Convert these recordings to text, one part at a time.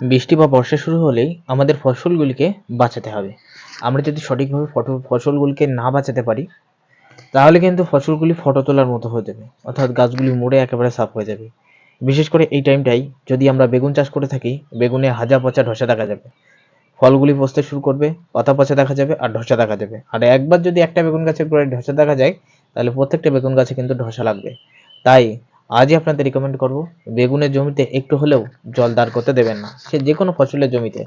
বৃষ্টি বা বর্ষা শুরু হলেই আমাদের ফসলগুলিকে বাঁচাতে হবে। আমরা যদি সঠিকভাবে ফটো, ফসলগুলিকে না বাঁচাতে পারি, তাহলে কিন্তু ফসলগুলি ফটো তোলার মতো হয়ে যাবে। অর্থাৎ গাছগুলি মরে একেবারে সাফ হয়ে যাবে। বিশেষ করে এই টাইমটাই যদি আমরা বেগুন চাষ করে থাকি, বেগুনে হাজা পচা ঢসা দেখা যাবে। ফলগুলি পচতে শুরু করবে, পাতা পচা দেখা যাবে আর ঢসা দেখা যাবে। আর একবার যদি একটা বেগুন গাছের গোড়ায় ঢসা দেখা যায়, তাহলে প্রত্যেকটা বেগুন গাছে কিন্তু ঢসা লাগবে। তাই আজই আপনাদের রিকমেন্ড করব, বেগুনের জমিতে একটু হলেও জল দাঁড় করতে দেবেন না। সে যে কোনো ফসলের জমিতে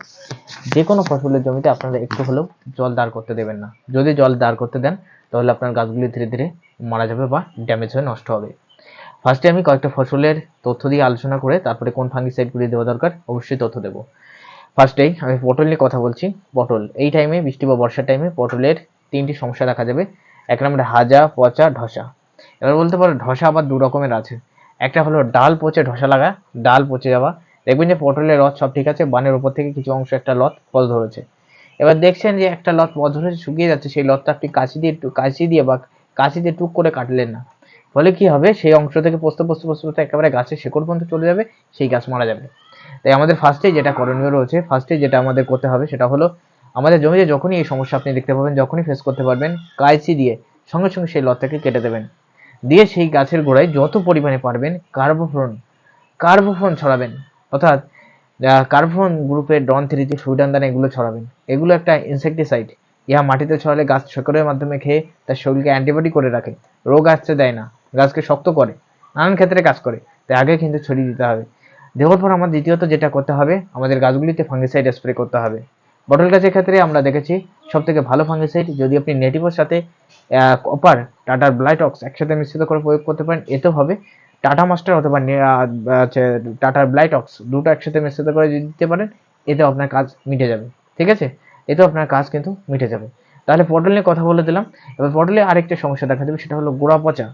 যে কোনো ফসলের জমিতে আপনারা একটু হলেও জল দাঁড় করতে দেবেন না। যদি জল দাঁড় করতে দেন, তাহলে আপনার গাছগুলি ধীরে ধীরে মারা যাবে বা ড্যামেজ হয়ে নষ্ট হবে। ফার্স্টে আমি কয়েকটা ফসলের তথ্য দিয়ে আলোচনা করে তারপরে কোন ফাঙ্গি ফাঙ্গিসাইডগুলি দেওয়া দরকার, অবশ্যই তথ্য দেবো। ফার্স্টেই আমি পটল নিয়ে কথা বলছি। পটল, এই টাইমে বৃষ্টি বা বর্ষার টাইমে পটলের তিনটি সমস্যা দেখা যাবে। এক নম্বরে হাজা, পচা, ধসা। এবার বলতে পারো ধসা আবার দু রকমের আছে। একটা হলো ডাল পচে ধসা লাগা, ডাল পচে যাওয়া। দেখবেন যে পটলের রথ সব ঠিক আছে, বানের উপর থেকে কিছু অংশ একটা লত ফল ধরেছে। এবার দেখছেন যে একটা লত পথ ধরেছে, শুকিয়ে যাচ্ছে, সেই লতটা আপনি কাঁচি দিয়ে কাঁচি দিয়ে বা কাঁচি দিয়ে টুক করে কাটলেন না। ফলে কি হবে? সেই অংশ থেকে পোস্ত পোস্ত পোস্ত পোস্ত একেবারে গাছের শেকড় পর্যন্ত চলে যাবে, সেই গাছ মারা যাবে। তাই আমাদের ফার্স্টে যেটা করণীয় রয়েছে ফার্স্টে যেটা আমাদের করতে হবে, সেটা হলো আমাদের জমিতে যখনই এই সমস্যা আপনি দেখতে পাবেন, যখনই ফেস করতে পারবেন, কাঁচি দিয়ে সঙ্গে সঙ্গে সেই লতটাকে কেটে দেবেন। দিয়ে সেই গাছের গোড়ায় যত পরিমাণে পারবেন কার্বোফ্রন কার্বোফ্রন ছড়াবেন। অর্থাৎ কার্বোফ্রন গ্রুপের ডন থ্রিটি সুইডানদান এগুলো ছড়াবেন। এগুলো একটা ইনসেকটিসাইড ইহা মাটিতে ছড়ালে গাছ শেকড়ের মাধ্যমে খেয়ে তার শরীরকে অ্যান্টিবডি করে রাখে। রোগ আসতে দেয় না। গাছকে শক্ত করে। নানান ক্ষেত্রে কাজ করে। তাই আগে কিন্তু ছড়িয়ে দিতে হবে। দেওয়ার পর আমার দ্বিতীয়ত যেটা করতে হবে, আমাদের গাছগুলিতে ফাঙ্গিসাইড স্প্রে করতে হবে। বটল গাছের ক্ষেত্রে আমরা দেখেছি সব থেকে ভালো ফাঙ্গিসাইড যদি আপনি নেটিভের সাথে কপার টাটার ব্লাইটক্স একসাথে মিশ্রিত করে প্রয়োগ করতে পারেন এতেও হবে। টাটা মাস্টার অথবা টাটার ব্লাইটক্স দুটো একসাথে মিশ্রিত করে দিতে পারেন এতেও আপনার কাজ মিটে যাবে। ঠিক আছে? এতেও আপনার কাজ কিন্তু মিটে যাবে। তাহলে পটল নিয়ে কথা বলে দিলাম। এবার পটলে আরেকটা সমস্যা দেখা দেবে, সেটা হলো গোড়া পচা।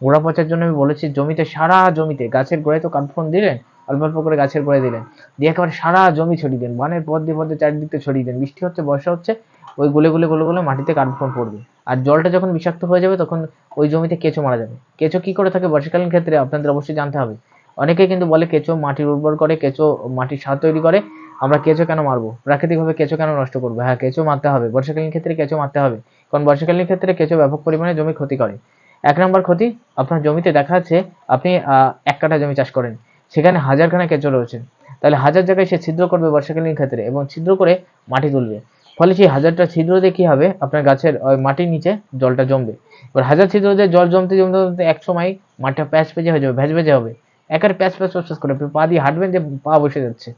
গোড়া পচার জন্য আমি বলেছি, জমিতে, সারা জমিতে, গাছের গোড়ায় তো কার্বন দিলেন অল্প অল্প করে গাছের গোড়ায় দিলেন। দিয়ে একেবারে সারা জমি ছড়িয়ে দেন বানের পদ্মে পদ্মে চারিদিকে ছড়িয়ে দেন বৃষ্টি হচ্ছে, বর্ষা হচ্ছে, ওই গুলে গুলে গুলে গুলে মাটিতে কার্বন পড়বে। আর জলটা যখন বিষাক্ত হয়ে যাবে, তখন ওই জমিতে কেঁচো মারা যাবে। কেঁচো কি করে থাকে বর্ষাকালীন ক্ষেত্রে আপনাদের অবশ্যই জানতে হবে। অনেকে কিন্তু বলে কেঁচো মাটির উর্বর করে, কেঁচো মাটির সার তৈরি করে। আমরা কেঁচো কেন মারবো? প্রাকৃতিকভাবে কেঁচো কেন নষ্ট করব? হ্যাঁ কেঁচো মারতে হবে। বর্ষাকালীন ক্ষেত্রে কেঁচো মারতে হবে। কারণ বর্ষাকালীন ক্ষেত্রে কেঁচো ব্যাপক পরিমাণে জমি ক্ষতি করে। এক নম্বর ক্ষতি, আপনার জমিতে দেখা যাচ্ছে আপনি এক কাঠা জমি চাষ করেন। সেখানে হাজার হাজারখানা কেঁচো রয়েছে তাহলে হাজার জায়গায় সে ছিদ্র করবে বর্ষাকালীন ক্ষেত্রে এবং ছিদ্র করে মাটি তুলবে। ফলে সেই হাজারটা ছিদ্র দিয়ে কি হবে? আপনার গাছের, ওই মাটির নিচে জলটা জমবে। এবার হাজার ছিদ্র দিয়ে জল জমতে জমতে জমতে এক সময় মাটিটা প্যাচ পেঁচে হয়ে যাবে, ভেজ ভেজে হবে। একেবারে প্যাচ প্যাচ প্যাচ করে পা দিয়ে হাঁটবেন যে পা বসে যাচ্ছে।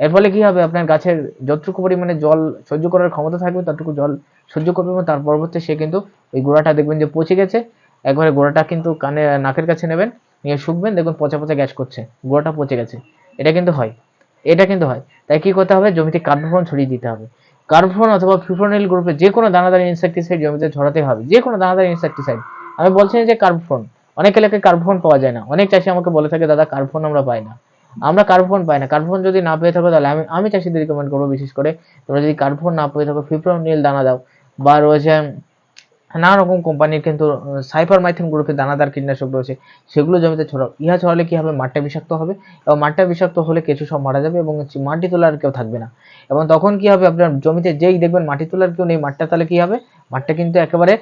এর ফলে কি হবে? আপনার গাছের যতটুকু পরিমাণে জল সহ্য করার ক্ষমতা থাকবে, ততটুকু জল সহ্য করবে এবং তার পরবর্তী সে কিন্তু ওই গোড়াটা দেখবেন যে পচে গেছে। একবারে গোড়াটা কিন্তু কানে, নাকের কাছে নেবেন। নিয়ে শুকবেন দেখুন পচা পচা গ্যাস করছে, গোড়াটা পচে গেছে। এটা কিন্তু হয়। এটা কিন্তু হয়। তাই কি করতে হবে? জমিতে কার্বোফোন ছড়িয়ে দিতে হবে। কার্বোফোন অথবা ফিফোনিল গ্রুপে যে কোনো দানাদার ইনসেকটিসাইড জমিতে ছড়াতে হবে। যে কোনো দানাদার ইনসেকটিসাইড আমি বলছি যে কার্বোফোন অনেক এলাকায় কার্বোফোন পাওয়া যায় না। অনেক চাষি আমাকে বলে থাকে, দাদা কার্বোফোন আমরা পাই না। আমরা কার্বোফোন পাই না। কার্বোফোন যদি না পেয়ে থাকো, তাহলে আমি আমি চাষিদের রিকমেন্ড করব বিশেষ করে, তোমরা যদি কার্বোফোন না পেয়ে থাকো ফিপ্রোনিল দানা দাও। বা রয়েছে নানা রকম কোম্পানির কিন্তু সাইফার মাইথিন গ্রুপের দানাদার কীটনাশক রয়েছে, সেগুলো জমিতে ছড়াও। ইহা ছড়ালে কী হবে? মাঠটা বিষাক্ত হবে। এবং মাঠটা বিষাক্ত হলে কিছু সব মারা যাবে এবং মাটি তোলার কেউ থাকবে না। এবং তখন কি হবে? আপনার জমিতে যেই দেখবেন মাটি তোলার কেউ নেই, মাঠটা তাহলে কি হবে? মাঠটা কিন্তু একেবারে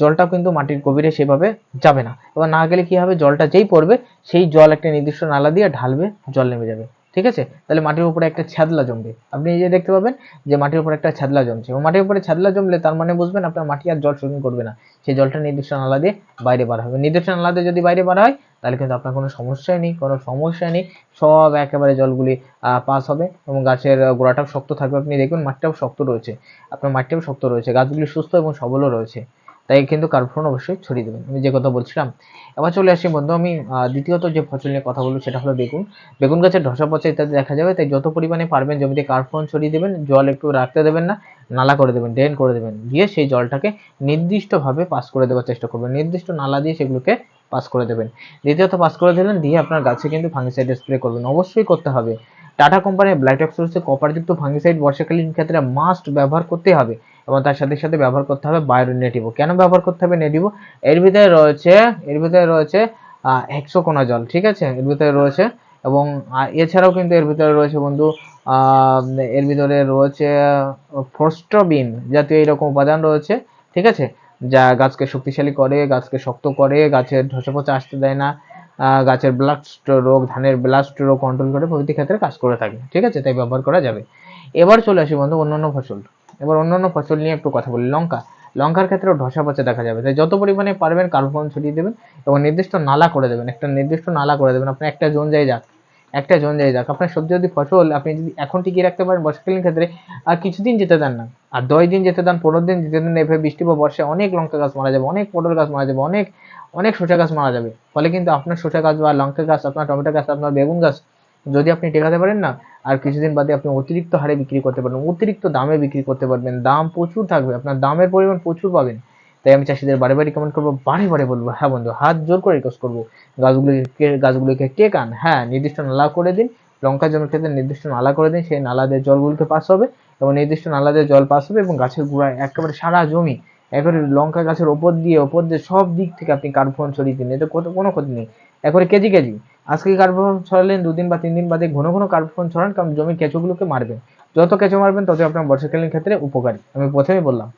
জলটা কিন্তু মাটির গভীরে সেভাবে যাবে না। এবং না গেলে কি হবে? জলটা যেই পড়বে, সেই জল একটা নির্দিষ্ট নালা দিয়ে ঢালবে, জল নেমে যাবে। ঠিক আছে? তাহলে মাটির উপরে একটা ছ্যাদলা জমবে। আপনি এই যে দেখতে পাবেন যে মাটির উপরে একটা ছ্যাদলা জমছে। এবং মাটির উপরে ছ্যাদলা জমলে তার মানে বুঝবেন আপনার মাটি আর জল শোষণ করবে না। সেই জলটা নির্দিষ্ট নালা দিয়ে বাইরে বার হবে। নির্দিষ্ট নালা দিয়ে যদি বাইরে বার হয়, তাহলে কিন্তু আপনার কোনো সমস্যাই নেই, কোনো সমস্যা নেই। সব একেবারে জলগুলি পাস হবে এবং গাছের গোড়াটাও শক্ত থাকবে। আপনি দেখবেন মাটিটাও শক্ত রয়েছে। আপনার মাটিটাও শক্ত রয়েছে। গাছগুলি সুস্থ এবং সবলও রয়েছে। তাই কিন্তু কার্বন অবশ্যই ছড়িয়ে দেবেন। আমি যে কথা বলছিলাম, এবার চলে আসি বন্ধু, আমি দ্বিতীয়ত যে ফসল নিয়ে কথা বলব সেটা হলো বেগুন। বেগুন গাছের ধসা পচা ইত্যাদি দেখা যাবে, তাই যত পরিমাণে পারবেন জমিতে কার্বন ছড়িয়ে দেবেন, জল একটু রাখতে দেবেন না, নালা করে দেবেন ড্রেন করে দেবেন, দিয়ে সেই জলটাকে নির্দিষ্টভাবে পাস করে দেওয়ার চেষ্টা করবেন, নির্দিষ্ট নালা দিয়ে সেগুলোকে পাস করে দেবেন। দ্বিতীয়ত পাস করে দিলেন, দিয়ে আপনার গাছে কিন্তু ফাঙ্গিসাইড স্প্রে করবেন, অবশ্যই করতে হবে। টাটা কোম্পানির ব্লাইটক্স রয়েছে কপারযুক্ত ফাঙ্গিসাইড বর্ষাকালীন ক্ষেত্রে মাস্ট ব্যবহার করতে হবে। এবং তার সাথে সাথে ব্যবহার করতে হবে বায়ো নেটিভো কেন ব্যবহার করতে হবে নেটিভো এর ভিতরে রয়েছে, এর ভিতরে রয়েছে হেক্সোকোনা জল ঠিক আছে? এর ভিতরে রয়েছে এবং এছাড়াও কিন্তু এর ভিতরে রয়েছে বন্ধু এর ভিতরে রয়েছে ফোস্ট্রবিন জাতীয় এরকম উপাদান রয়েছে, ঠিক আছে? যা গাছকে শক্তিশালী করে, গাছকে শক্ত করে, গাছের ধসে পচা আসতে দেয় না গাছের ব্লাড রোগ, ধানের ব্লাড রোগ কন্ট্রোল করে প্রভৃতি ক্ষেত্রে কাজ করে থাকে, ঠিক আছে? তাই ব্যবহার করা যাবে। এবার চলে আসি বন্ধু অন্যান্য ফসল। এবার অন্যান্য ফসল নিয়ে একটু কথা বলি। লঙ্কা। লঙ্কার ক্ষেত্রেও ধসা পচা দেখা যাবে। তাই যত পরিমাণে পারবেন কার্বন ছড়িয়ে দেবেন এবং নির্দিষ্ট নালা করে দেবেন। একটা নির্দিষ্ট নালা করে দেবেন। আপনি একটা জোন যাই যাক। একটা জোন যাই যাক। আপনার সবজি যদি ফসল আপনি যদি এখন টিকিয়ে রাখতে পারেন বর্ষাকালীন ক্ষেত্রে, আর কিছুদিন যেতে দেন না। আর দশ দিন যেতে দেন, পনেরো দিন যেতে দেন, এভাবে বৃষ্টি বা বর্ষায় অনেক লঙ্কা গাছ মারা যাবে, অনেক পটল গাছ মারা যাবে, অনেক অনেক শসা গাছ মারা যাবে। ফলে কিন্তু আপনার শসা গাছ বা লঙ্কা গাছ, আপনার টমেটো গাছ, আপনার বেগুন গাছ যদি আপনি টেকাতে পারেন না, আর কিছুদিন বাদে আপনি অতিরিক্ত হারে বিক্রি করতে পারবেন, অতিরিক্ত দামে বিক্রি করতে পারবেন, দাম প্রচুর থাকবে, আপনার দামের পরিমাণ প্রচুর পাবেন। তাই আমি চাষিদের বারে বারে রিকমেন্ড করব, বারে বারে বলব হ্যাঁ বন্ধু, হাত জোর করে রিকোয়েস্ট করব, গাছগুলিকে গাছগুলিকে টেকান হ্যাঁ নির্দিষ্ট নালা করে দিন, লঙ্কা জমির ক্ষেত্রে নির্দিষ্ট নালা করে দিন, সেই নালা দিয়ে জলগুলিকে পাস হবে, এবং নির্দিষ্ট নালা দিয়ে জল পাস হবে, এবং গাছের গোড়ায় একেবারে সারা জমি একবারে লঙ্কা গাছের ওপর দিয়ে ওপর দিয়ে সব দিক থেকে আপনি কার্বন ছড়িয়ে দিন, এতে কত কোনো ক্ষতি নেই। একবারে কেজি কেজি। আজকে কার্বন ছড়ালেন? দুদিন বা তিন দিন বাদে ঘন ঘন কার্বন ছড়ান, কারণ জমির কেঁচোগুলোকে মারবেন। যত কেঁচো মারবেন তত আপনার বর্ষাকালীন ক্ষেত্রে উপকারী। আমি প্রথমেই বললাম।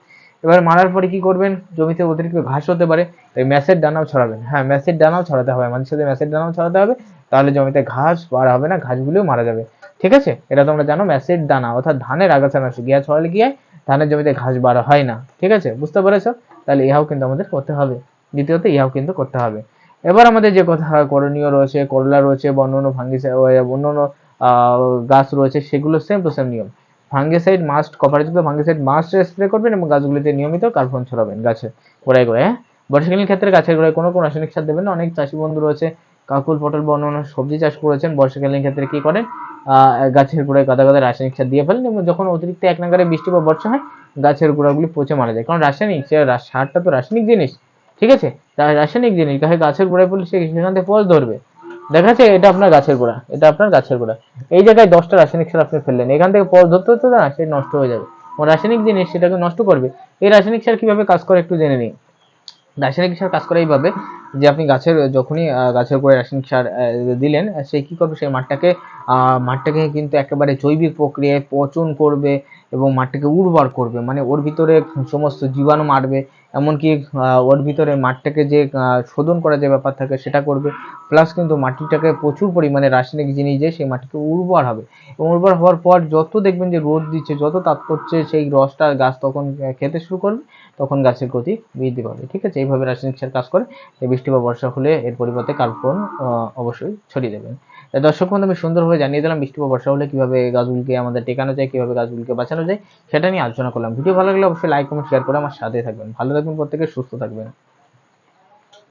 এবার মারার পরে কি করবেন? জমিতে অতিরিক্ত ঘাস হতে পারে, তাই ম্যাসের দানাও ছড়াবেন। হ্যাঁ ম্যাসের দানাও ছড়াতে হবে। মানুষের সাথে ম্যাসের দানাও ছড়াতে হবে, তাহলে জমিতে ঘাস বার হবে না, ঘাসগুলোও মারা যাবে। ঠিক আছে? এটা তোমরা জানো, ম্যাসের দানা, অর্থাৎ ধানের আগাছা নষ্ট গিয়া ছড়ালে হয়? ধানের জমিতে ঘাস বার হয় না। ঠিক আছে? বুঝতে পেরেছ? তাহলে ইহাও কিন্তু আমাদের করতে হবে। দ্বিতীয়ত ইহাও কিন্তু করতে হবে। এবার আমাদের যে কথা করণীয় রয়েছে, করলা রয়েছে বা অন্যান্য ফাঙ্গিস অন্যান্য গাছ রয়েছে, সেগুলো সেম টু সেম নিয়ম। ফাঙ্গিসাইড মাস্ট কপারযুক্ত ফাঙ্গিসাইড মাস্ট স্প্রে করবেন এবং গাছগুলিতে নিয়মিত কার্বন ছড়াবেন গাছে। গোড়ায় গোড়ায় হ্যাঁ? বর্ষাকালীন ক্ষেত্রে গাছের গোড়ায় কোনো কোনো রাসায়নিক সার দেবেন না। অনেক চাষি বন্ধু রয়েছে কাকুল পটল বা অন্যান্য সবজি চাষ করেছেন। বর্ষাকালীন ক্ষেত্রে কি করেন? গাছের গোড়ায় গাদা গাদা রাসায়নিক সার দিয়ে ফেলেন এবং যখন অতিরিক্ত এক নাগারে বৃষ্টি বা বর্ষা হয়, গাছের গোড়াগুলি পচে মারা যায়। কারণ রাসায়নিক, সে সারটা তো রাসায়নিক জিনিস, ঠিক আছে? রাসায়নিক জিনিস গাছে গাছের গোড়ায় পড়লে সে সেখান থেকে পচ ধরবে। দেখা যাচ্ছে এটা আপনার গাছের গোড়া, এটা আপনার গাছের গোড়া। এই জায়গায় দশটা রাসায়নিক সার আপনি ফেললেন, এখান থেকে পচ ধরতে হতে না, সে নষ্ট হয়ে যাবে। রাসায়নিক জিনিস সেটাকে নষ্ট করবে। এই রাসায়নিক সার কীভাবে কাজ করে একটু জেনে নিই। রাসায়নিক সার কাজ করে এইভাবে যে আপনি গাছের, যখনই গাছের উপরে রাসায়নিক সার দিলেন সে কি করবে? সেই মাঠটাকে মাঠটাকে কিন্তু একেবারে জৈবিক প্রক্রিয়ায় পচন করবে এবং মাঠটাকে উর্বর করবে। মানে ওর ভিতরে সমস্ত জীবাণু মারবে, এমনকি ওর ভিতরে মাঠটাকে যে শোধন করা যে ব্যাপার থাকে সেটা করবে। প্লাস কিন্তু মাটিটাকে প্রচুর পরিমাণে রাসায়নিক জিনিস দিয়ে সেই মাটিকে উর্বর হবে। এবং উর্বর হওয়ার পর যত দেখবেন যে রোদ দিচ্ছে, যত তাপ করছে সেই রসটা গাছ তখন খেতে শুরু করবে, তখন গাছের গতি বৃদ্ধি পাবে। ঠিক আছে? এইভাবে রাসায়নিক সার কাজ করে বৃষ্টি বা বর্ষা হলে এর পরিবর্তে কার্বন অবশ্যই ছড়িয়ে দেবেন। দর্শক বন্ধু, আমি সুন্দরভাবে জানিয়ে দিলাম বৃষ্টি বা বর্ষা হলে কীভাবে গাছগুলিকে আমাদের টেকানো যায়, কীভাবে গাছগুলিকে বাঁচানো যায়, সেটা নিয়ে আলোচনা করলাম। ভিডিও ভালো লাগলে অবশ্যই লাইক কমেন্ট শেয়ার করে আমার সাথে থাকবেন। ভালো থাকবেন প্রত্যেকে, সুস্থ থাকবেন।